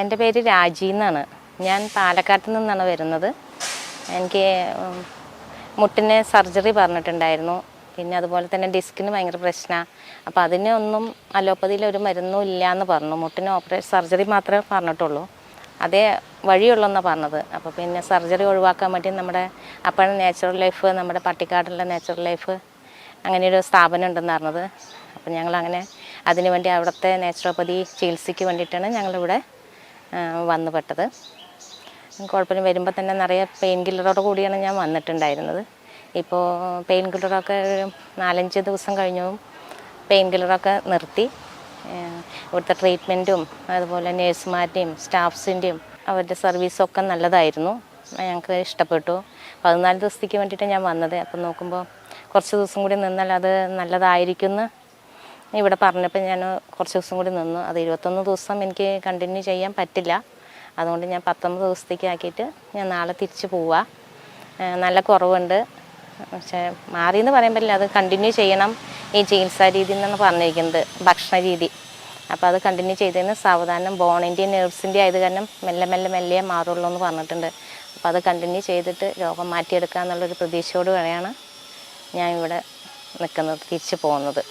എന്റെ പേര് രാജി എന്നാണ്. ഞാൻ പാലക്കാട്ട് നിന്നാണ് വരുന്നത്. എനിക്ക് മുട്ടിന് സർജറി പറഞ്ഞിട്ടുണ്ടായിരുന്നു. പിന്നെ അതുപോലെ തന്നെ ഡിസ്കിന് ഭയങ്കര പ്രശ്നമാണ് അപ്പോൾ അതിനൊന്നും അലോപ്പതിയിൽ ഒരു മരുന്നും ഇല്ല എന്ന് പറഞ്ഞു. മുട്ടിന് ഓപ്പറേഷൻ സർജറി മാത്രമേ പറഞ്ഞിട്ടുള്ളൂ. അതേ വഴിയുള്ളൂന്നാണ് പറഞ്ഞത്. അപ്പോൾ പിന്നെ സർജറി ഒഴിവാക്കാൻ വേണ്ടി നമ്മുടെ അപ്പോഴും നാച്ചുറൽ ലൈഫ് നമ്മുടെ പട്ടിക്കാടുള്ള നാച്ചുറൽ ലൈഫ് അങ്ങനെയൊരു സ്ഥാപനം ഉണ്ടെന്ന് പറഞ്ഞത്. അപ്പോൾ ഞങ്ങൾ അങ്ങനെ അതിനു വേണ്ടി അവിടുത്തെ നാച്ചുറോപ്പതി ചികിത്സയ്ക്ക് വേണ്ടിയിട്ടാണ് ഞങ്ങളിവിടെ വന്നു പെട്ടത്. കുഴപ്പമില്ല വരുമ്പോൾ തന്നെ നിറയെ പെയിൻ കില്ലറോട് കൂടിയാണ് ഞാൻ വന്നിട്ടുണ്ടായിരുന്നത്. ഇപ്പോൾ പെയിൻ കില്ലറൊക്കെ നാലഞ്ച് ദിവസം കഴിഞ്ഞും. പെയിൻ കില്ലറൊക്കെ നിർത്തി. ഇവിടുത്തെ ട്രീറ്റ്മെന്റും അതുപോലെ നേഴ്സുമാരുടെയും സ്റ്റാഫ്സിന്റെയും അവരുടെ സർവീസൊക്കെ നല്ലതായിരുന്നു. ഞങ്ങൾക്ക് ഇഷ്ടപ്പെട്ടു. പതിനാല് ദിവസത്തേക്ക് വേണ്ടിയിട്ട് ഞാൻ വന്നത്. അപ്പം നോക്കുമ്പോൾ കുറച്ച് ദിവസം കൂടി നിന്നാൽ അത് നല്ലതായിരിക്കുമെന്ന് ഇവിടെ പറഞ്ഞപ്പോൾ ഞാൻ കുറച്ച് ദിവസം കൂടി നിന്നു. അത് ഇരുപത്തൊന്ന് ദിവസം എനിക്ക് കണ്ടിന്യൂ ചെയ്യാൻ പറ്റില്ല. അതുകൊണ്ട് ഞാൻ പത്തൊമ്പത് ദിവസത്തേക്ക് ആക്കിയിട്ട് ഞാൻ നാളെ തിരിച്ചു പോവാ. നല്ല കുറവുണ്ട്. പക്ഷേ മാറിയെന്ന് പറയാൻ പറ്റില്ല. അത് കണ്ടിന്യൂ ചെയ്യണം. ഈ ചികിത്സാ രീതി എന്നാണ് പറഞ്ഞിരിക്കുന്നത്. ഭക്ഷണ രീതി. അപ്പോൾ അത് കണ്ടിന്യൂ ചെയ്തതിന് സാവധാനം ബോണിന്റെയും നെർവ്സിന്റെ ആയത് കാരണം മെല്ലെ മെല്ലെ മെല്ലെ മാറുള്ളൂ എന്ന് പറഞ്ഞിട്ടുണ്ട്. അപ്പോൾ അത് കണ്ടിന്യൂ ചെയ്തിട്ട് രോഗം മാറ്റിയെടുക്കുക എന്നുള്ളൊരു പ്രതീക്ഷയോട് കൂടെയാണ് ഞാൻ ഇവിടെ നിൽക്കുന്നത് തിരിച്ചു പോകുന്നത്.